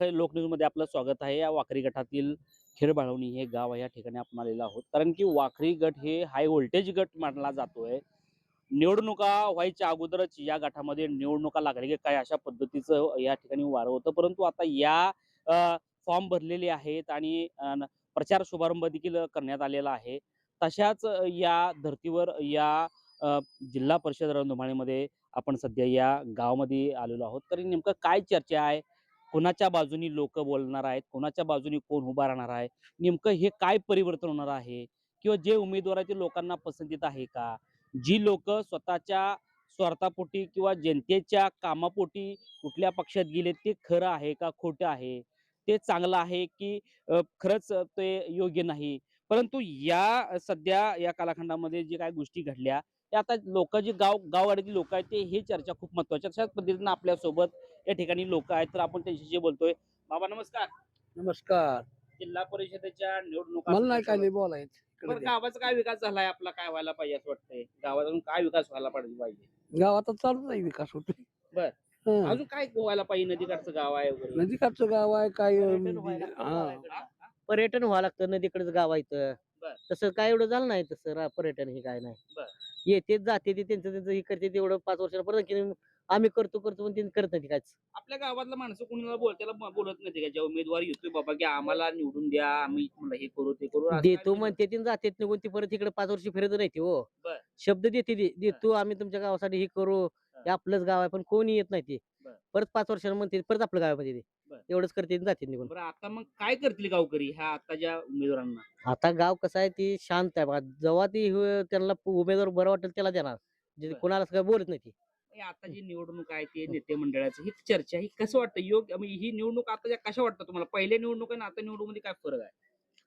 लोकन्यूजमध्ये आपलं स्वागत आहे. या वाखरी गटातील खेडबाळवणी हे गाव आहे या ठिकाणी आपण आलेलो आहोत. कारण की वाखरी गट हे हाय व्होल्टेज गट मानला जातोय. निवडणुका व्हायच्या अगोदरच या गटामध्ये निवडणुका लागली की काय अशा पद्धतीचं या ठिकाणी वारं होतं. परंतु आता या फॉर्म भरलेले आहेत आणि प्रचार शुभारंभ देखील करण्यात आलेला आहे. तशाच या धर्तीवर या जिल्हा परिषद रणधुमाळीमध्ये आपण सध्या या गावामध्ये आलेलो आहोत. तरी नेमकं काय चर्चा आहे? कोणाच्या बाजूनी लोक बोलणार आहेत कोणाच्या बाजूनी कोण उभा राहणार आहे नेमकं हे काय परिवर्तन होणार आहे? किंवा जे उमेदवार ते लोकांना पसंतीत आहे का? जी लोक स्वतःच्या स्वार्थापोटी किंवा जनतेच्या कामापोटी कुठल्या पक्षात गेले ते खरं आहे का खोटं आहे? ते चांगलं आहे की खरंच ते योग्य नाही? परंतु या सध्या या कालखंडामध्ये जे काही गोष्टी घडल्या त्या आता लोक जे गाव गाववाड्यातील लोक आहेत ते हे चर्चा खूप महत्त्वाच्या तशाच पद्धतीनं आपल्यासोबत या ठिकाणी लोक आहेत तर आपण त्यांच्याशी बोलतोय बाबा नमस्कार नमस्कार जिल्हा परिषदेच्या निवडणुका मला नाही काय नाही बोलायचं इकडे. गावाचा काय विकास झालाय आपला काय व्हायला पाहिजे असं वाटतंय गावातून काय विकास व्हायला पाहिजे पाहिजे गावात आता चालूच आहे विकास होतोय बर. हं. अजून काय व्हायला पाहिजे नदीकाठचं गाव आहे वगैरे नदीकाठचं गाव आहे काय पर्यटन हा. हा? व्हावं लागतं नदीकडेच गाव आहे इथं. बर. तसं काय एवढं झालं नाही तसं रा- पर्यटन हे काय बर. नाही येते जाते ते त्यांचं त्यांचं हे करते तेवढं पाच वर्षापर्यंत आम्ही करतो करतो पण त्यांनी करत नाही काहीच. आपल्या गावातलं माणसं कोणाला बोल त्याला ब- बोलत नाही का जेव्हा उमेदवार येतोय बाबा की आम्हाला निवडून द्या आम्ही तुम्हाला हे करू ते करू असं देतो. म्हणते ती जाते निघून ती परत इकडे पाच वर्ष फिरत राहते हो. बर. शब्द देते ती देतो आम्ही तुमच्या गावासाठी हे करू हे. आपलंच गाव आहे पण कोणी येत नाही ते. बर. परत पाच वर्षांनी म्हणते परत आपलं गाव आहे म्हणजे बर. ते एवढंच करते जाते निघून. बरं आता मग काय करतील गावकरी ह्या आताच्या उमेदवारांना? आता गाव कसं आहे ती शांत आहे बघा. जेव्हा ती त्यांना उमेदवार बरं वाटेल त्याला देणार. जे बर. कोणाला काय बोलत नाही ती. आता जी निवडणूक आहे ते नेते मंडळाचं ही चर्चा ही कसं वाटतं? योग्य म्हणजे ही निवडणूक आता ज्या कशा वाटतं तुम्हाला? पहिल्या निवडणूक आणि आता निवडणूकमध्ये काय फरक आहे?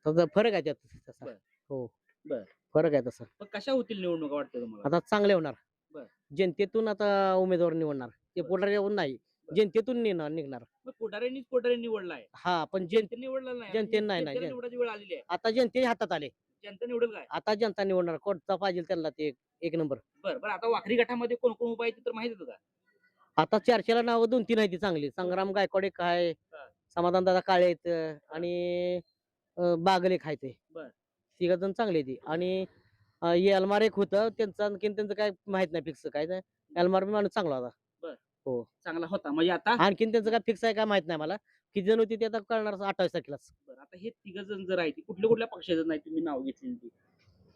तसा फरक आहे त्यात तसा. बर. हो. बर. फरक आहे तसा. पण कशा होतील निवडणुका वाटतं तुम्हाला? आता चांगले होणार. बर. जनतेतून आता उमेदवार निवडणार. ते बर. पुढारी येऊन नाही. जनतेतून निघणार निघणार. मग पुढाऱ्यांनीच पुढारी निवडलाय हा पण जन जनते निवडला नाही. जनतेने नाही, नाही, जनतेला जन- निवडायची वेळ आलेली आहे. आता जनते हातात आले. जनता निवडेल काय आता जनता निवडणार. कोणता पाहिजे त्यांना ते एक नंबर. बरं बरं. आता वाखरी गटामध्ये कोण कोण उभा आहे ते तर माहिती होतं का? आता चर्चेला नाव दोन तीन आहे ती चांगली. संग्राम गायकवाड एक आहे हा. समाधान दादा काळे आहेत आणि अं, बागल एक आहे ते. बर. तिघ जण चांगली ती. आणि अं, एलमार एक होतं. त्यांचं आणखीन त्यांचं काय माहीत नाही फिक्स. काय नाही. एलमार बी माणूस चांगला होता. चांगला होता. म्हणजे आता? आणखीन त्यांचं काय फिक्स आहे काय माहीत नाही मला. किती जण होती ते आता कळणार अठ्ठावीस तारखेलाच. बरं आता हे तिघ जण जर आहे ते कुठल्या कुठल्या पक्षाचं नाही तुम्ही नाव घेतलेली ती?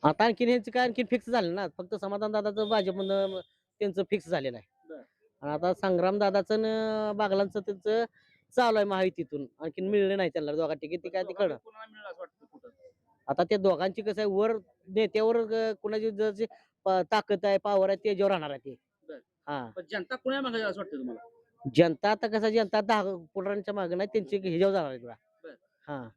आता आणखीन ह्यांचं काय आणखीन फिक्स झालं ना फक्त समाधान दादाचं भाजपमधनं त्यांचं फिक्स झालेलं आहे. बर. आणि आता संग्राम दादाचं न बागलांचं त्यांचं चालू आहे माहितीतून आणखीन मिळले नाही त्यांना दोघा तिकीट ते काय ते कळलं. दोघांपैकी कोणाला मिळेल असं वाटतं कुठं? आता त्या दोघांची कसं आहे वर नेत्यावर कुणाची जशी प- ताकद आहे पावर आहे त्याच्यावर राहणार आहे ते. बर. हा. पण जनता कुणा मागे असं वाटतं तुम्हाला? जनता आता कसं जनता दहा पुढाऱ्यांच्या मागे नाही त्यांची ह्याच्यावर जाणार आहे बर. बघा. हा.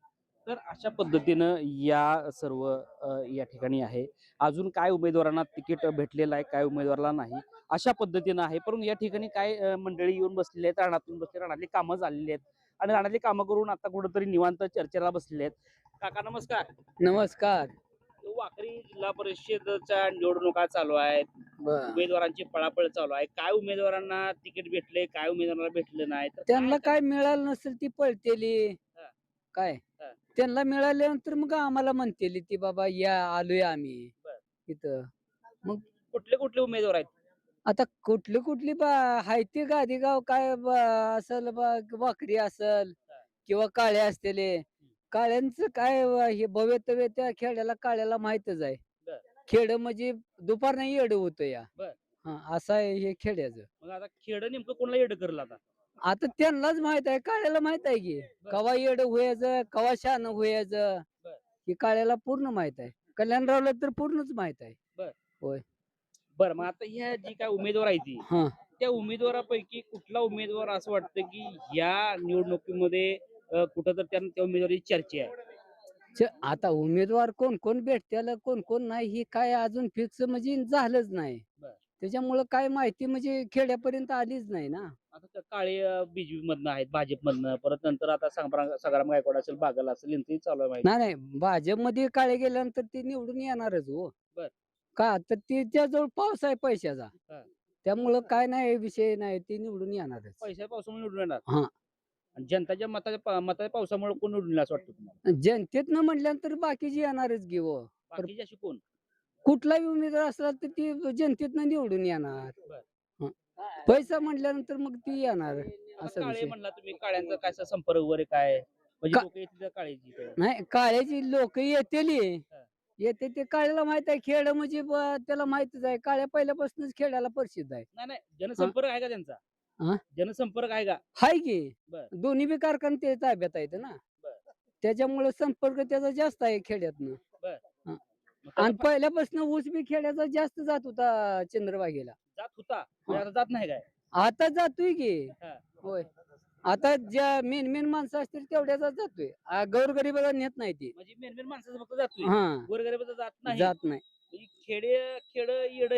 तर अशा पद्धतीनं या सर्व अ, या ठिकाणी आहे. अजून काय उमेदवारांना तिकीट भेटलेलं आहे काय उमेदवाराला नाही अशा पद्धतीनं आहे. परंतु या ठिकाणी काय अ, मंडळी येऊन बसलेली आहेत रानातून बसले रानातली कामं झालेली आहेत. आणि रानातली कामं करून आता कुठंतरी निवांत चर्चेला बसलेले आहेत. काका नमस्कार. नमस्कार. वाकरी जिल्हा परिषदच्या निवडणुका चालू आहेत. बर. उमेदवारांची पळापळ चालू आहे काय उमेदवारांना तिकीट भेटले काय उमेदवारांना भेटलं नाही तर त्यांना काय मिळालं नसेल ती पळतेली हा. काय हा. त्यांना मिळाल्यानंतर मग आम्हाला म्हणतेली ती बाबा या आलोय आम्ही बर. इथं कुठले कुठले उमेदवार आहेत आता कुठली कुठली बा हाय ती गादीगाव काय बा- असल बा वाकरी असल किंवा काळे असतेले काळ्यांचं काय व- हे भव्यतव्य त्या खेड्याला काळ्याला माहितच आहे. खेड म्हणजे दुपार नाही येड होतं या. बर. हा असं आहे हे खेड्याचं मग आता खेड नेमकं कोणाला येड करलं आता? आता त्यांनाच माहीत आहे काळ्याला माहीत आहे की. कवा येड व्हायचं कवा शान व्हायचं बर. हे काळ्याला पूर्ण माहीत आहे. कल्याणरावला तर पूर्णच माहीत आहे. बरं. मग आता ह्या जी काय उमेदवार आहे ती हा. त्या उमेदवारापैकी कुठला उमेदवार असं वाटतं की या निवडणुकीमध्ये अं, कुठं तर त्या त्या उमेदवाराची चर्चा आहे? च- आता उमेदवार कोण कोण भेटत्याला कोण कोण नाही ही काय अजून फिक्स म्हणजे झालंच नाही. बर. त्याच्यामुळं काय माहिती म्हणजे खेड्यापर्यंत आलीच नाही ना. आता त्या काळे बीजेपी मधनं आहेत भाजपमधनं परत नंतर आता संग्राम संग्राम गायकवाड असेल बागल असेल यांचंही चालू आहे माहिती. नाही नाही भाजपमध्ये काळे गेल्यानंतर ते निवडून येणारच हो. बर. का तर ते त्याजवळ पाऊस आहे पैशाचा. हा. त्यामुळं काय नाही विषय नाही ते निवडून येणारच. पैशा पावसामुळे निवडून येणार. आणि जनताच्या मताच्या मताच्या पावसामुळे कोण निवडून येईल असं वाटतं तुम्हाला? जनतेतनं म्हटल्यानंतर बाकीची येणारच घेऊ बाकीचे अशी कोण? कुठलाही उमेदवार असला तर ती जनतेतनं निवडून येणार. हं. पैसा म्हटल्यानंतर मग ती येणार. असा काळे विषय. म्हणला तुम्ही काळ्यांचा काय असा संपर्क वगैरे काय? म्हणजे का- लोक येतील त्या काळेची काय? नाही काळ्याची लोक येतेली. येते ते काळ्याला माहीत आहे खेळ म्हणजे ब- त्याला माहितच आहे. काळ्या पहिल्यापासूनच खेळायला प्रसिद्ध आहे. नाही नाही जनसंपर्क आहे का त्यांचा? हा? जनसंपर्क आहे का? हाय की. बर. दोन्ही बी कारखाने ते ताब्यात आहेत ना. बर. त्याच्यामुळे संपर्क त्याचा जास्त आहे खेड्यातनं. मग आणि पहिल्यापासून ऊस बी खेड्याचा जास्त जात होता चंद्रभागेला. जात होता. म्हणजे आता जात नाही काय? आता जातोय की. हा. होय. आता ज्या मेन मेन माणसं असतील तेवढ्याचा जातोय. आ, गोरगरिबाला नेत नाही ती. म्हणजे मेन मेन माणसाचं फक्त जातोय. हा. गोरगरीबाचं जात नाही. जात नाही. म्हणजे खेडे खेड येड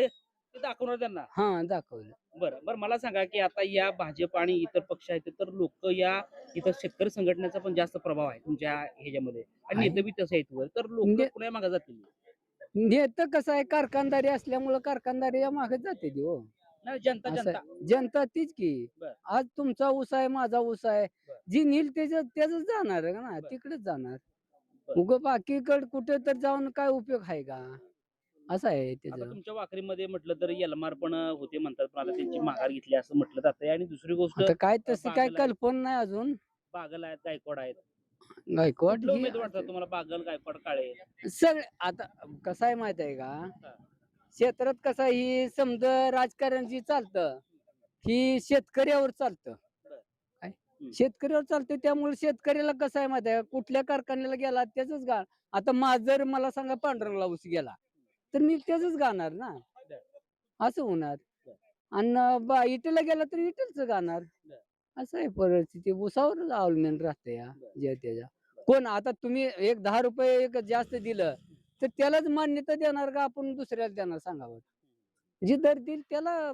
ते दाखवणार त्यांना हा दाखवलं बरं बरं मला सांगा की आता या भाजप आणि इतर पक्ष आहेत तर लोक या इथं शेतकरी संघटनेचा पण जास्त प्रभाव आहे तुमच्या ह्याच्यामध्ये आणि. नेते बी तसे आहेत वर. तर लोक ने- कुणा मागे जातील नेत कसं आहे कारखानदारी असल्यामुळं कारखानदारी या मागे जाते ती हो नाही जनता असं जनता आहे. जनता तीच की बर. आज तुमचा ऊस आहे माझा ऊस आहे बर. जी नील त्याच्या त्याच जाणार आहे ना बर. तिकडेच जाणार बर. उग बाकीकड कुठे तर जाऊन काय उपयोग आहे का असं आहे आता त्याचं तुमच्या वाकरीमध्ये म्हटलं तर यलमार पण होते म्हणतात पण आता त्यांची माघार घेतली असं म्हटलं जातंय. आणि दुसरी गोष्ट आता काय तशी काय बागल. कल्पना नाही अजून. बागल आहेत गायकवाड आहेत. गायकवाड कुठलं ही उमेदवार वाटतं तुम्हाला बागल गायकवाड काळे? सगळे आता कसं आहे माहीत आहे का? क्षेत्रात कसं आहे, ही समज राजकारण जी चालतं ही शेतकऱ्यावर चालतं. काय? हम्म. शेतकऱ्यावर चालतं त्यामुळे शेतकऱ्याला कसं आहे माहीत आहे? का, कुठल्या कारखान्याला गेला त्याच गा आता माझ जर मला सांगा पांढरंगला ऊस गेला. तर मी त्याच गाणार ना. असं होणार. आणि बा इटेला गेला तर इटेलच गाणार. असं आहे परिस्थिती. ऊसावर अवलंबून राहते या बर. जे त्याच्या कोण आता तुम्ही एक दहा रुपये एक जास्त दिलं तर त्यालाच मान्यता देणार का आपण दुसऱ्याला देणार सांगावं? जी दर देईल त्याला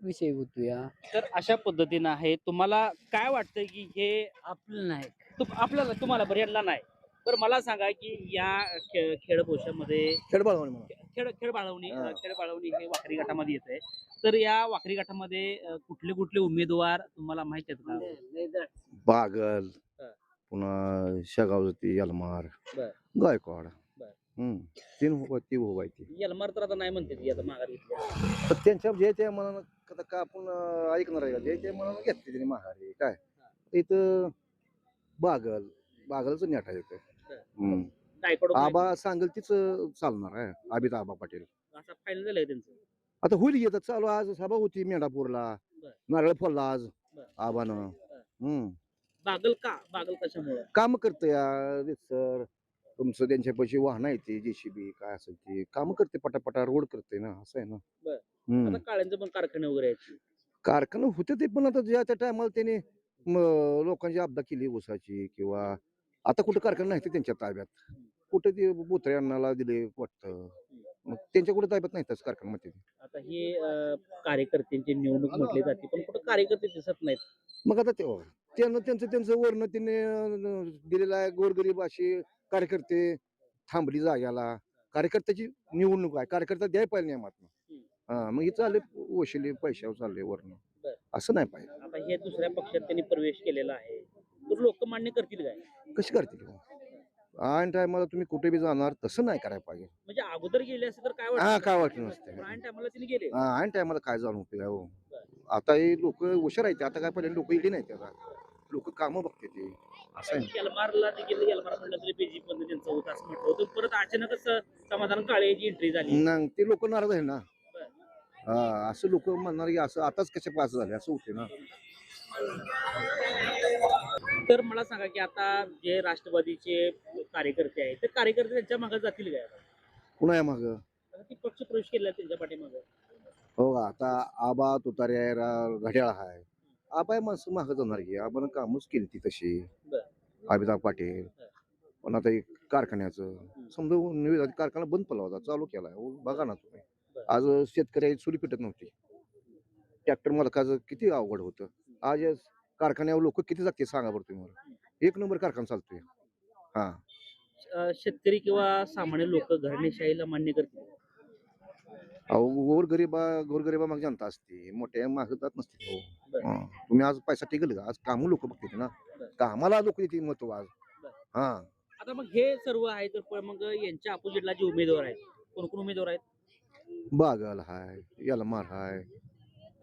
विषय होतो या. तर अशा पद्धतीनं आहे. तुम्हाला काय वाटतंय की हे आपलं नाही. आपल्याला तुम्हाला बरं यांना नाही. तर मला सांगा की या खे- खेळ पोषामध्ये खेळ बाळवणी म्हणा खेळ खेळ बाळवणी हा. खेळ बाळवणी हे वाखरी गटामध्ये येत आहे तर या वाखरी गटामध्ये अं, कुठले कुठले उमेदवार तुम्हाला माहीत आहेत का बागल हा. पुन्हा शेगावती यलमार बर. गायकवाड बर. हम्म तीन उभं ती उभं आहे ती यलमार तर आता नाही म्हणते ती आता माघार घेतली तर त्यांच्या जे ते मनानं का आपण अं, ऐकणार आहे का जे ते मनानं घेतले त्यांनी माघारी काय इथं बागल बागलचं नेट आहे इथं. हम्म. गायकवाड आबा सांगेल तीच चालणार आहे आबित आबा पाटील. असा फायनल झालंय त्यांचं. आता होईल आता चालू आज सभा होती मेंढापूरला. बर. नारळ फोडला आज बर. आबानं. हम्म. बागल का? बागल कशामुळे? काम करते या सर. तुमचं त्यांच्यापाशी वाहन आहे ते जेसीबी काय असेल ते. काम करते पटापटा रोड करते ना असं आहे ना. बर. हम्म. आता काळ्यांचं पण कारखाने वगैरे आहेत. कारखाना होते ते पण आता ज्या त्या टायमाला त्याने म, लोकांची आपदा केली ऊसाची किंवा आता कुठं कारखाना नाही ते त्यांच्या ताब्यात. कुठं ते बोत्र्यांना दिले वाटतं. मग त्यांच्या कुठे ताब्यात नाही तसं कारखान्यामध्ये आता हे अं, कार्यकर्त्यांची निवडणूक म्हटली जाते पण कुठं कार्यकर्ते दिसत नाहीत. मग आता ते त्यांना त्यांचं त्यांचं वर्ण त्यांनी अं, दिलेलं आहे गोरगरीब असे कार्यकर्ते थांबली जाग्याला. कार्यकर्त्याची निवडणूक आहे कार्यकर्ता द्याय पाहिजे नियमात हा मग हे चालले वशिले पैशावर चालले वर्ण. बर. असं नाही पाहिजे. आता हे दुसऱ्या पक्षात त्यांनी प्रवेश केलेला आहे. तर लोक मान्य करतील काय? कशी करतील? आण टायमाला तुम्ही कुठे बी जाणार तसं नाही करायला पाहिजे. म्हणजे अगोदर गेले असते तर काय हा वाटत काय वाटलं नसतं. प्राण टायमाला त्यांनी गेले. हा आण टायमाला काय जाणून उपयोग आहे हो. आता हे लोक हुशार आहेत आता काय पहिले लोक इडे नाहीत आता. लोक कामं बघते ते असं आहे. यलमारला देखील यलमार म्हणलं तरी बीजेपी मध्ये त्यांचं होतं असं म्हटलं होतं. परत अचानकच समाधान काळेची एंट्री झाली. ना ते लोक नाराज आहे ना. हा असं लोक म्हणणार की असं आताच कसे पास झाले असं होते ना. तर मला सांगा की आता जे राष्ट्रवादीचे कार्यकर्ते आहेत ते कार्यकर्ते त्यांच्या मागे जातील काय? या माग? आता ती पक्ष प्रवेश केला त्यांच्या पाठीमागं. हो का, आता आबा तुतारे आहे रा- घड्याळ आहे. आबा आहे माणसं मागं जाणार की आबानं कामच केली ती तशी. बर. अमिताभ पाटील. पण आता एक कारखान्याचं. समजा कारखाना बंद पडला होता चालू केलाय. हो, बघा ना तुम्ही. बर. आज शेतकरी चुली पेटत नव्हती. ट्रॅक्टर मालकाचं किती अवघड होतं. आज कारखान्यावर लोक किती जाते सांगा बरं तुम्ही मला. एक नंबर कारखाना चालतोय. हा. अं, शेतकरी किंवा सामान्य लोक घराणेशाहीला मान्य करतील. अहो गोरगरीबा गोरगरीबा मग जनता असते. मोठ्या माग जात नसते हो बरं. हा. तुम्ही आज पैसा टिकल का? आज काम लोक बघते ना. कामाला लोक देते महत्त्व आज. बरं. हा. आता मग हे सर्व आहे तर पण मग यांच्या अपोजिटला जे उमेदवार आहेत कोण कोण उमेदवार आहेत? बागल हाय यलमार हाय.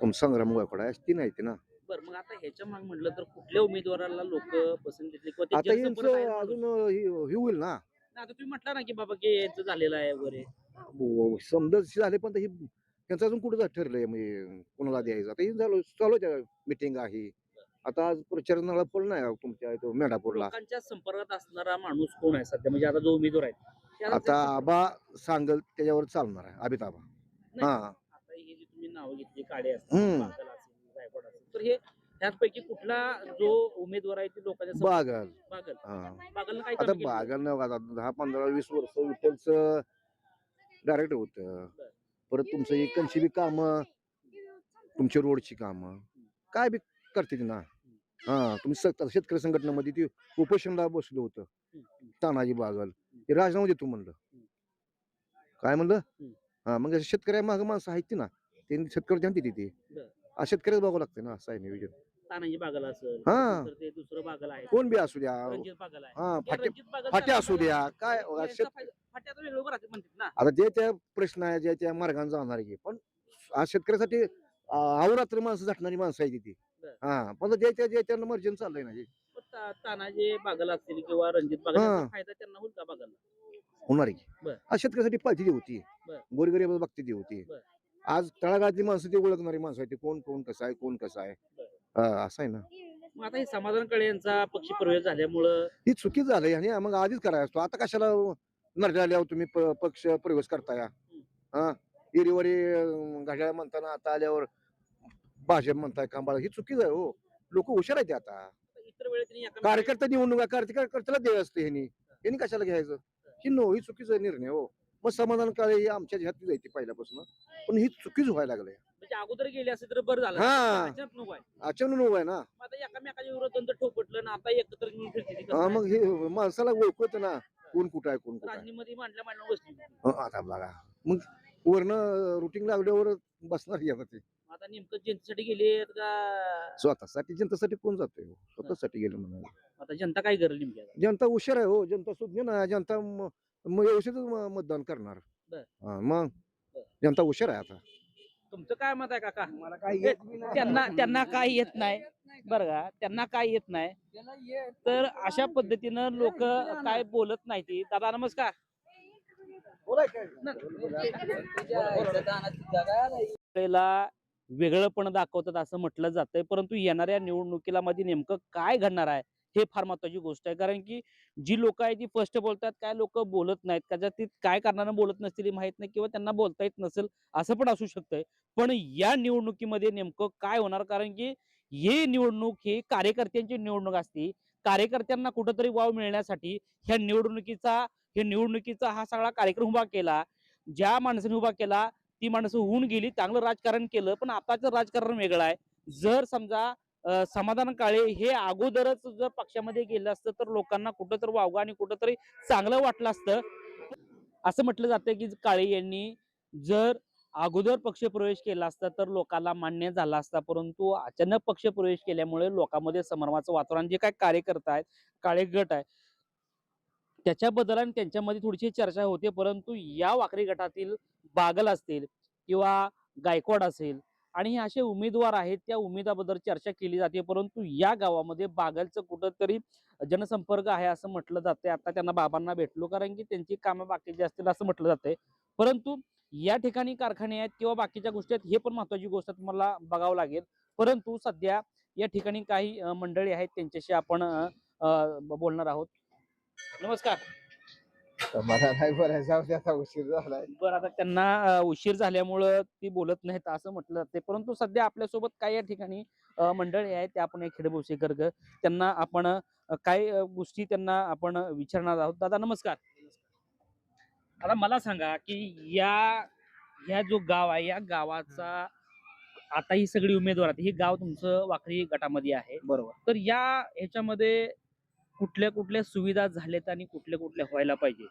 तुम संग्राम गायकवाड आहे ती नाही ते ना. बरं मग आता ह्याच्या माग म्हटलं तर कुठल्या उमेदवाराला लोक पसंत देतले किंवा ते आता जनसंपर्क आहे यांचं माणूस? अजून हे हे होईल ना. आता तुम्ही म्हटला ना की बाबा की यांचं झालेलं आहे वगैरे. ब- समजा जशी झाले पण हे त्यांचं अजून कुठं जा- ठरलंय? म्हणजे कोणाला द्यायचं? आता हे झालं चालू मिटिंग आहे. आता आज प्रचारणाला पण नाही तुमच्या इथं मेढापूरला. लोकांच्या संपर्कात असणारा माणूस कोण आहे सध्या? म्हणजे आता जो उमेदवार आहे त्याला आता ते- आबा सांगल त्याच्यावर चालणार आहे अभित आबा नाही, हा. आता हे जे तुम्ही नावं घेतली काळे हम्म. बागल असेल तर हे त्यापैकी कुठला जो उमेदवार आहे ते लोकांच्या संपर्कात- बागल. बागल. हा. बागलनं काय आता कामं केली? बागल नाही आता दहा पंधरा वीस वर्ष विठ्ठलचं डायरेक्ट होत. परत तुमचं एक बी काम तुमची रोडची कामं. काय बी करते ती ना. हा तुम्ही सत- शेतकरी संघटनेमध्ये ती उपोषणला बसलं होतं. हम्म, हम्म. तानाजी बागल. ते राजीनामा देतो म्हणलं. काय म्हणलं? हम्म. हा मग शेतकऱ्या माग माणसं आहेत ती ना. त्यांनी शेतकरी ध्यान देते ती बरं. शेतकऱ्याच बघावं लागतं ना असं आहे नियोजन तानाजी बागल असेल हा. तर ते दुसरं बागल आहे कोण बी असू द्या रणजित बागल आहे हा फाटे रणजित बागल फाटे त्या असू द्या काय शेत फाटे आता वेगळं राहते म्हणतात ना आता जे त्या प्रश्न आहे जे त्या मार्गाने जाणार आहे पण आज शेतकऱ्यासाठी अवरात्र माणसं झटणारी माणसं आहे ती बरं. हा पण जे त्या जे त्या मर्जन चाललंय ना हे. पण ता- तानाजी बागल असतील किंवा रणजित बागल हा. यांचा फायदा त्यांना होईल का बागलला होणार आहे बरं. आज शेतकऱ्यासाठी पाहिजे ती होती बरं. गोरगरीब बघते ती होती बरं. आज तळागाळातली माणसं ती ओळखणारी माणसं आहे ती कोण कोण कसं आहे कोण कसं आहे? हा, असं आहे ना. मग आता हे समाधान काळे यांचा पक्ष प्रवेश झाल्यामुळं ही चुकी झाली आणि मग आधीच करायला असतो. आता कशाला नरड्या आल्यावर तुम्ही प- पक्ष प्रवेश करताय? हा इरीवरी घड्याळ म्हणताना आता आल्यावर भाजप म्हणताय कांबाळ ही चुकीच आहे हो. लोक हुशार आहेत आता. इतर वेळेत त्यांनी एकामेकाला- कार्यकर्ता निवडणूक कार्यकर्त्याला द्याय असते ह्यांनी. ह्यांनी कशाला घ्यायचं? ही नो ही चुकीचा निर्णय हो. मग समाधान काळे ही आमच्या ह्यात जायची पहिल्यापासून. पण ही चुकीच व्हायला लागलंय म्हणजे अगोदर गेले असते तर बरं झालं. हा. अचानक नको आहे. अचानक आहे ना. मग आता एकामेकाच्या विरोधात ठोपटलं ना आता एकत्र घेऊन फिरते ती कसं हा, काय? मग हे माणसाला ओळखत ना. कोण कुठं आहे कोण कुठं आहे. राजनीतीमध्ये मांडल्या मांडल्या बसली. हं, आता बघा. मग वरनं रुटीन लागल्यावर बसणार आता ते? आता नेमकं जनतेसाठी गेले का? स्वतःसाठी जनतासाठी कोण जातोय हो? स्वतःसाठी गेलं म्हणा आता जनता काय करेल नेमकी आता? जनता हुशार आहे हो. जनता सुज्ञ ना जनता म- मग म- मतदान करणार. बर. हा, मग? बर. जनता हुशार आहे आता. तुमचं काय मत आहे काका? मला काय येत त्यांना त्यांना काय येत नाही. बरं का? त्यांना काय येत नाही. तर अशा पद्धतीनं लोक काय बोलत नाही ती दादा नमस्कार. आपल्याला वेगळंपण दाखवतात असं म्हटलं जातंय. परंतु येणाऱ्या निवडणुकीला मध्ये नेमकं काय घडणार आहे? हे फार महत्वाची गोष्ट आहे. कारण की जी लोक आहे ती फर्स्ट बोलतात काय लोक बोलत नाहीत? त्याच्यात काय कारणानं बोलत नसतील हे माहीत नाही किंवा त्यांना बोलता येत नसेल असं पण असू शकतंय. पण या निवडणुकीमध्ये नेमकं काय होणार? कारण की हे निवडणूक ही कार्यकर्त्यांची निवडणूक असते. कार्यकर्त्यांना कुठंतरी वाव मिळण्यासाठी ह्या निवडणुकीचा हे निवडणुकीचा हा सगळा कार्यक्रम उभा केला. ज्या माणसाने उभा केला ती माणसं होऊन गेली चांगलं राजकारण केलं पण आताचं राजकारण वेगळं आहे. जर समजा समाधान काळे हे अगोदरच जर पक्षामध्ये गेलं असतं तर लोकांना कुठं तर वावगा आणि कुठंतरी चांगलं वाटलं असतं. असं म्हटलं जातं की काळे यांनी जर अगोदर पक्ष प्रवेश केला असता तर लोकांना मान्य झाला असता. परंतु अचानक पक्ष प्रवेश केल्यामुळे लोकांमध्ये संभ्रमाचं वातावरण जे काय कार्यकर्ता आहेत काळे गट आहे त्याच्याबद्दल आणि त्यांच्यामध्ये थोडीशी चर्चा होते. परंतु या वाकरी गटातील बागल असतील किंवा गायकवाड असेल आणि हे असे उमेदवार आहेत त्या उमेदवाराबद्दल चर्चा केली जाते. परंतु या गावामध्ये बागलचं कुठंतरी जनसंपर्क आहे असं म्हटलं जाते आता त्यांना बाबांना भेटलो कारण की त्यांची कामं बाकीची असतील असं म्हटलं जाते परंतु या ठिकाणी कारखाने आहेत किंवा बाकीच्या गोष्टी आहेत हे पण महत्वाची गोष्ट तुम्हाला बघावं लागेल. परंतु सध्या या ठिकाणी काही मंडळी आहेत त्यांच्याशी आपण बोलणार आहोत. नमस्कार. मला नाही जाऊ दे आता उशीर झालाय. बरं आता त्यांना अं, उशीर झाल्यामुळं ती बोलत नाहीत असं म्हटलं जाते. परंतु सध्या आपल्यासोबत काय या ठिकाणी अं, मंडळी आहेत ते आपण एक खेडभोसेकर ग त्यांना आपण अं, काय अं, गोष्टी त्यांना आपण विचारणार आहोत. दादा नमस्कार. आता मला सांगा की या ह्या जो गाव आहे या गावाचा आता ही सगळी उमेदवार आहेत. हे गाव तुमचं वाकरी गटामध्ये आहे. बरोबर. तर या ह्याच्यामध्ये कुठल्या कुठल्या सुविधा झाल्यात आणि कुठल्या कुठल्या व्हायला पाहिजे?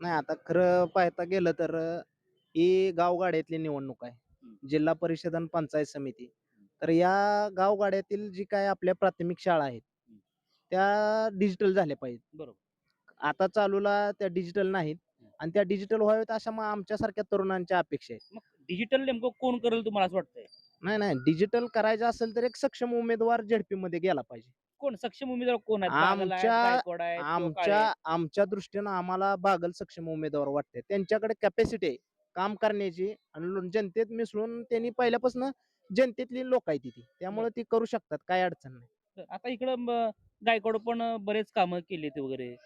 नाही आता खरं पाहता गेलं तर ही गावगाड्यातली निवडणूक आहे. जिल्हा परिषद आणि पंचायत समिती. तर या गावगाड्यातील जी काय आपल्या प्राथमिक शाळा आहेत त्या डिजिटल झाल्या पाहिजेत. बरोबर. आता चालूला त्या डिजिटल नाहीत आणि त्या डिजिटल व्हाव्यात अशा मग आमच्यासारख्या तरुणांच्या अपेक्षा आहेत. मग डिजिटल नेमकं कोण करेल तुम्हाला असं वाटतंय? नाही नाही डिजिटल करायचं असेल तर एक सक्षम उमेदवार झेडपी मध्ये गेला पाहिजे. कोण? सक्षम उमेदवार कोण आहेत? बागल आहेत, आमच्या गायकवाड आहेत, आमच्या आहेत? आमच्या दृष्टीनं आम्हाला बागल सक्षम उमेदवार वाटते त्यांच्याकडे कॅपॅसिटी आहे काम करण्याची आणि लो- जनतेत मिसळून त्यांनी पहिल्यापासून जनतेतली लोक आहेत ती. त्यामुळे ती करू शकतात काय अडचण नाही. आता इकडं म- गायकवाड पण बरेच कामं केलीत वगैरे.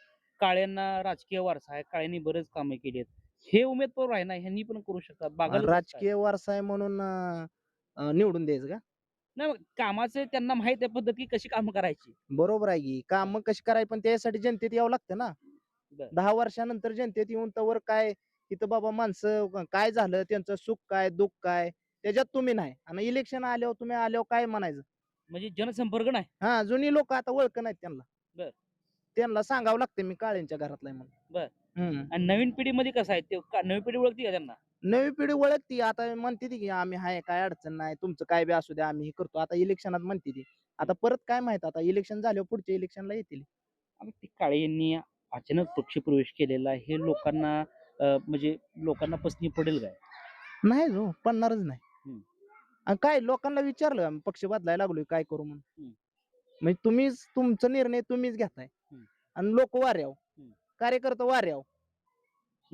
काळ्यांना राजकीय वारसा आहे काळ्यांनी बरेच कामं केलीत. हे उमेदवार आहे ना ह्यांनी पण करू शकतात. बागल राजकीय वारसा आहे म्हणून अं, अं, निवडून द्यायचं का? नाही मग कामाचे त्यांना माहीत आहे पद्धत की कशी कामं करायची. बरोबर आहे की. काम कशी करायची पण त्यासाठी जनतेत यावं लागतं ना. बर. दहा वर्षानंतर जनतेत येऊन तवर काय इथं बाबा माणसं काय झालं त्यांचं सुख काय दुःख काय त्याच्यात तुम्ही नाही. आणि इलेक्शन आल्यावर तुम्ही आल्यावर काय म्हणायचं? म्हणजे जनसंपर्क नाही. हा जुनी लोक आता ओळख नाहीत त्यांना. बर. त्यांना सांगावं लागतं मी काळ्यांच्या घरातला आहे म्हणून. बर. हम्म. आणि नवीन पिढीमध्ये कसं आहे ते का- नवीन पिढी ओळखती का त्यांना? नवी पिढी ओळखती. आता म्हणते ती की आम्ही हाय काय अडचण नाही. तुमचं काय बी असू द्या आम्ही हे करतो. आता इलेक्शनात म्हणते ती. आता परत काय माहीत? आता इलेक्शन झाल्यावर पुढच्या इलेक्शनला येतील. ते काळे यांनी अचानक पक्ष प्रवेश केलेला हे लोकांना अं, म्हणजे लोकांना पसनी पडेल काय? नाही जो पडणारच नाही. हम्म. आणि काय लोकांना विचारलं आम्ही पक्ष बदलायला लागलोय काय करू म्हणून? हम्म. म्हणजे तुम्हीच तुमचा निर्णय तुम्हीच घेताय. हम्म. आणि लोक वाऱ्याव. हम्म. कार्यकर्ता वाऱ्याव.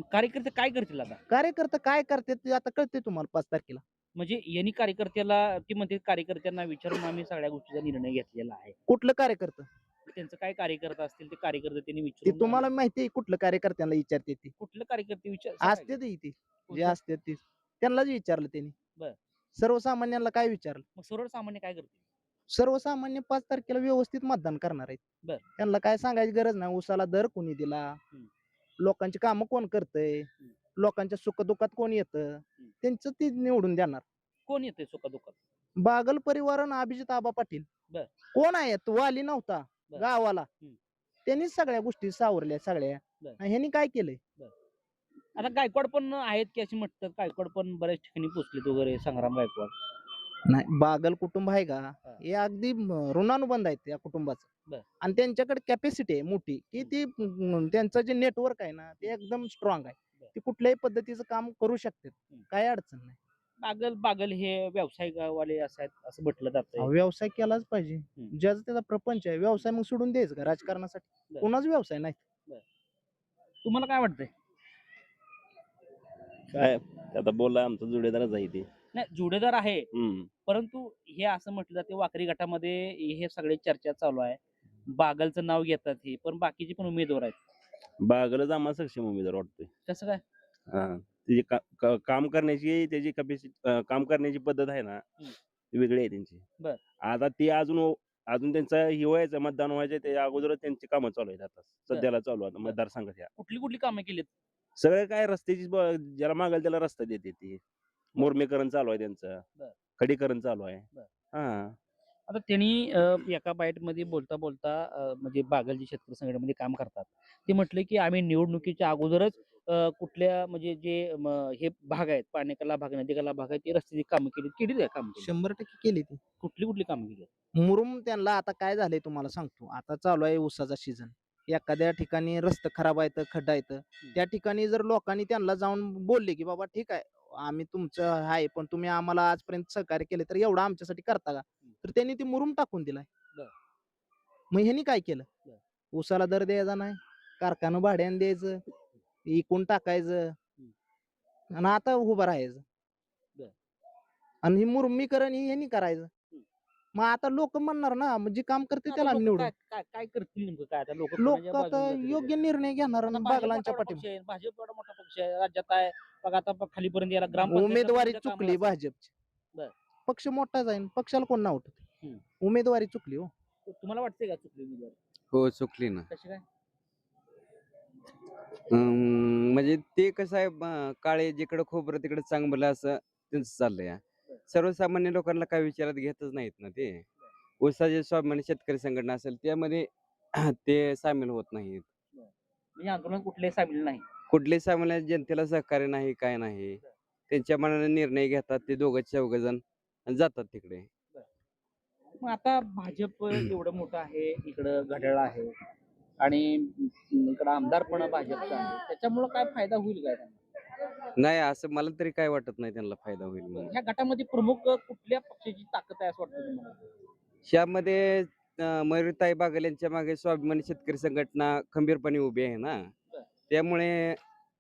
कार्यकर्ते काय करतील आता? कार्यकर्ता काय करतात ते आता कळते तुम्हाला पाच तारखेला. म्हणजे यांनी कार्यकर्त्याला ती म्हणते कार्यकर्त्यांना विचारून आम्ही सगळ्या गोष्टीचा निर्णय घेतलेला आहे. कुठलं कार्यकर्ता? त्यांचं काय कार्यकर्ता असतील ते कार्यकर्ते त्यांनी ते विचारून तुम्हाला माहिती आहे कुठलं कार्यकर्त्यांना विचारते ते. कुठलं कार्यकर्ते विचार. असते ते इथे. जे? असते ते. त्यांनाच विचारलं त्यांनी. बर. सर्वसामान्यांना काय विचारलं? मग सर्वसामान्य काय करतील? सर्वसामान्य पाच तारखेला व्यवस्थित मतदान करणार आहेत. बर. त्यांना काय सांगायची गरज नाही. उसाला दर कोणी दिला? लोकांची कामं कोण करतय? लोकांच्या सुखदुःखात कोण येतं? त्यांचं ते निवडून देणार. कोण येते सुखा दुःखात बागल परिवार अभिजित आबा पाटील. बर. कोण आहे तो वाली नव्हता बर. गावाला. हम्म. त्यांनीच सगळ्या गोष्टी सावरल्या सगळ्या. बर. आणि ह्यांनी काय केलंय? आता गायकवाड पण आहेत की अशी म्हणतात गायकवाड पण बऱ्याच ठिकाणी पोचलेत वगैरे संग्राम गायकवाड. नाही बागल कुटुंब आहे का? हा. अगदी म- ऋणानुबंध आहेत त्या कुटुंबाचं. बर. आणि त्यांच्याकडे कॅपॅसिटी आहे मोठी की ती त्यांचं जे नेटवर्क आहे ना ते एकदम स्ट्रॉंग आहे. ते कुठल्याही पद्धतीचं काम करू शकतात हम्म. काय अडचण नाही. बागल बागल हे व्यावसायिकवाले असं आहेत असं म्हटलं अहो, जातं व्यवसाय केलाच पाहिजे. हम्म. ज्याचा त्याचा प्रपंच आहे व्यवसाय मग सोडून द्यायचं का राजकारणासाठी? बर. कोणाच व्यवसाय नाही. तुम्हाला काय वाटतंय? काय? आता बोला आमचा जोडीदारच आहे ते. नाही जोडेदार आहे. हम्म. परंतु हे असं म्हटलं जाते वाकरी गटामध्ये हे सगळे चर्चा चालू आहे. बागलचं नाव घेतात हे पण बाकीचे पण उमेदवार आहेत. बागलच आम्हाला सक्षम उमेदवार वाटतोय. कसं काय? हा त्याची का- का- काम करण्याची त्याची कॅपॅसिटी काम करण्याची पद्धत आहे ना ती वेगळी आहे त्यांची. बर. आता ते अजून अजून त्यांचं हे व्हायचं मतदान व्हायचं त्याच्या अगोदरच त्यांची कामं चालू आहेत आता. सध्याला चालू आहे आता मतदारसंघात ह्या कुठली कुठली कामं केलीत? सगळे काय रस्त्याची ब- ज्याला मागाल त्याला रस्ता देते ती. मोरमेकरण चालू आहे त्यांचं. बर. खडीकरण चालू आहे. बर. हा. आता त्यांनी एका बाईटमध्ये बोलता बोलता म्हणजे बागल जे शेतकरी संघटनेमध्ये काम करतात. ते म्हटले की आम्ही निवडणुकीच्या अगोदरच कुठल्या म्हणजे जे हे भाग आहेत पाण्याकला भाग नदीकला भाग आहेत ते रस्त्याची कामं केली केली काम शंभर टक्के केली ती. कुठली कुठली कामं केली मुरुम त्यांना आता काय झालंय तुम्हाला सांगतो. आता चालू आहे ऊसाचा सीझन. एखाद्या ठिकाणी रस्ता खराब आहे तर खड्डा येतं त्या ठिकाणी जर लोकांनी त्यांना जाऊन बोलले की बाबा ठीक आहे आम्ही तुमचं आहे पण तुम्ही आम्हाला आजपर्यंत सहकार्य केले तर एवढं आमच्यासाठी करता का? तर त्यांनी ती मुरुम टाकून दिलाय. बर. मग ह्यांनी काय केलं? बर. ऊसाला दर द्यायचा नाही कारखाना भाड्याने द्यायचं इकून टाकायचं आणि आता उभं राहायचं. बर. आणि ही मुरमीकरण ही ह्यांनी करायचं. मग आता लोक म्हणणार ना म्हणजे काम करते त्याला आम्ही निवडून. काय काय करतील नेमकं काय आता? लोक लोक आता योग्य निर्णय घेणार आणि बागलांच्या पाठी भाजप एवढा मोठा पक्ष आहे राज्यात आहे. बघा आता प- खालीपर्यंत याला ग्राम उमेदवारी चुकली भाजपची. पक्ष मोठा जाईल पक्षाला कोण नाव उठत हम्म. उमेदवारी चुकली हो. तुम्हाला वाटतंय का चुकली उमेदवार? हो चुकली ना. कशी काय? अं, म्हणजे ते कसं आहे ब- काळे जिकडे खोबरं तिकडे चांगलं असं त्यांचं चाललंय सर्वसामान्य लोकांना काय विचारात घेतच नाहीत ना ते. ऊसाचे स्वाभिमानी शेतकरी संघटना असेल त्यामध्ये ते सामील होत नाहीत. म्हणजे आंदोलन कुठले सामील नाही? कुठले सामान्य जनतेला सहकार्य नाही काय नाही. त्यांच्या मनाने निर्णय घेतात ते दोघं चौघ जण. आणि जातात तिकडे. मग आता भाजप एवढं मोठं आहे इकडं घड्याळ आहे आणि इकडं आमदार पण भाजपचा आहे त्याच्यामुळे काय फायदा होईल काय त्यांना? नाही असं मला तरी काय वाटत नाही त्यांना फायदा होईल म्हणून. ह्या गटामध्ये प्रमुख कुठल्या पक्षाची ताकद आहे असं वाटतं तुम्हाला? यामध्ये मयुरताई बागल यांच्या मागे स्वाभिमानी शेतकरी संघटना खंबीरपणे उभी आहे ना. त्यामुळे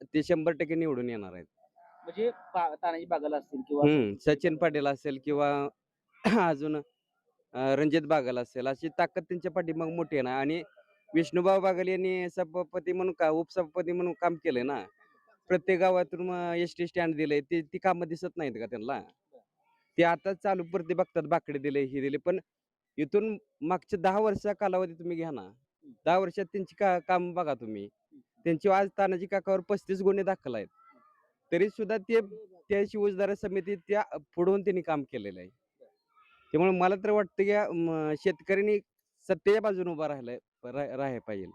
ते शंभर टक्के निवडून येणार आहेत. म्हणजे बा- तानाजी बागल असतील किंवा हम्म सचिन पाटील असेल किंवा अजून अं, रणजित बागल असेल अशी ताकद त्यांच्या पाठीमाग मोठी आहे ना. आणि विष्णुभाऊ बागल यांनी सभापती म्हणून का उपसभापती म्हणून काम केलंय ना. प्रत्येक गावातून एस टी स्टँड दिलंय. ते ती कामं दिसत नाहीत का त्यांना? ते आता चालू पुरते बघतात बाकडे दिले हे दिले पण इथून मागच्या दहा वर्षा कालावधी तुम्ही घ्या ना. दहा वर्षात त्यांची का काम बघा तुम्ही. त्यांची आज तानाजी काकावर पस्तीस गुन्हे दाखल आहेत. तरी सुद्धा ते त्या शिवजदार समिती त्या पुढून त्यांनी काम केलेलं आहे. त्यामुळे मला तर वाटतं की शेतकऱ्यांनी सत्तेच्या बाजूने उभा राहिलाय रा- राहायला पाहिजे.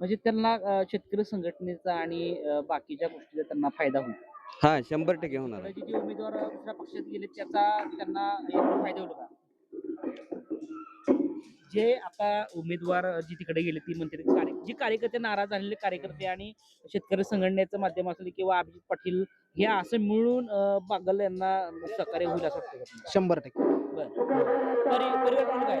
म्हणजे त्यांना अं, शेतकरी संघटनेचा आणि अं, बाकीच्या गोष्टीचा त्यांना फायदा होईल. हा शंभर टक्के होणार आहे. जे उमेदवार दुसऱ्या पक्षात गेले त्याचा त्यांना याचा फायदा होईल का? जे आता उमेदवार जी तिकडे गेले ती म्हणते कार्य जी कार्यकर्ते नाराज झालेले कार्यकर्ते आणि शेतकरी संघटनेचं माध्यम असेल किंवा अभिजित पाटील हे असं मिळून बागल यांना सहकार्य होईल असं? शंभर टक्के. परि- परिवर्तन काय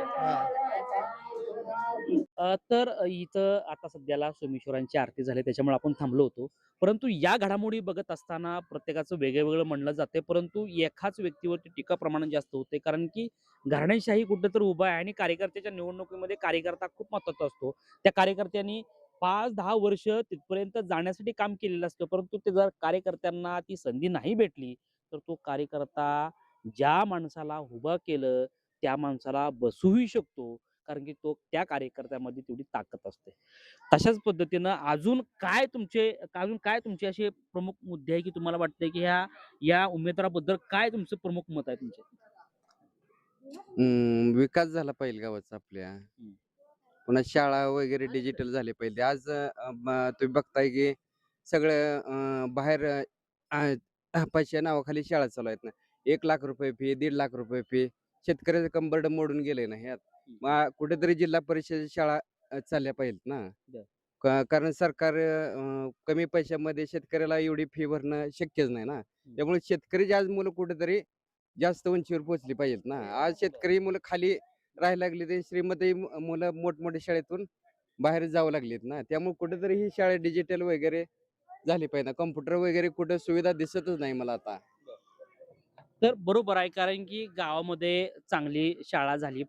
तर इथं आता सध्याला सोमेश्वरांची आरती झाली त्याच्यामुळे आपण थांबलो होतो. परंतु या घडामोडी बघत असताना प्रत्येकाचं वेगळं म्हणलं जाते. परंतु एकाच व्यक्तीवरती टीका प्रमाण जास्त होते. कारण की घराणेशाही कुठं तर उभा आहे आणि कार्यकर्त्याच्या निवडणुकीमध्ये कार्यकर्ता खूप महत्त्वाचा असतो. त्या कार्यकर्त्यांनी पाच दहा वर्ष तिथपर्यंत जाण्यासाठी काम केलेलं असतं. परंतु ते जर कार्यकर्त्यांना ती संधी नाही भेटली तर तो कार्यकर्ता ज्या माणसाला उभं केलं त्या माणसाला बसूही शकतो. कारण की तो त्या कार्यकर्त्यामध्ये तेवढी ताकद असते. तशाच पद्धतीनं अजून काय तुमचे अजून काय तुमचे असे प्रमुख मुद्दे आहे की तुम्हाला वाटतंय की ह्या या उमेदवाराबद्दल काय तुमचं प्रमुख मत आहे तुमचे? विकास झाला पाहिजे गावाचा आपल्या पुन्हा शाळा वगैरे डिजिटल झाले पाहिजे आज तुम्ही बघताय की सगळं बाहेर पैशा नावाखाली शाळा चालू आहेत ना. एक लाख रुपये फी दीड लाख रुपये फी शेतकऱ्याचं कंबरड मोडून गेले ना ह्यात मग कुठेतरी जिल्हा परिषद शाळा अं, चालल्या पाहिजेत ना. बर. का- कारण सरकार अं, कमी पैशामध्ये शेतकऱ्याला एवढी फी भरणं शक्यच नाही ना. त्यामुळे शेतकरी आज मुलं कुठेतरी जास्त उंचीवर पोहोचली पाहिजेत ना. आज शेतकरी मुलं खाली राहायला लागली ते श्रीमती मुलं मोठमोठ्या शाळेतून बाहेर जावं लागलीत ना. त्यामुळे कुठेतरी ही शाळा डिजिटल वगैरे झाली पाहिजे ना. कम्प्युटर वगैरे कुठं सुविधा दिसतच नाही मला आता. तर बरोबर आहे कारण की गावामध्ये चांगली शाळा झाली पाहिजे.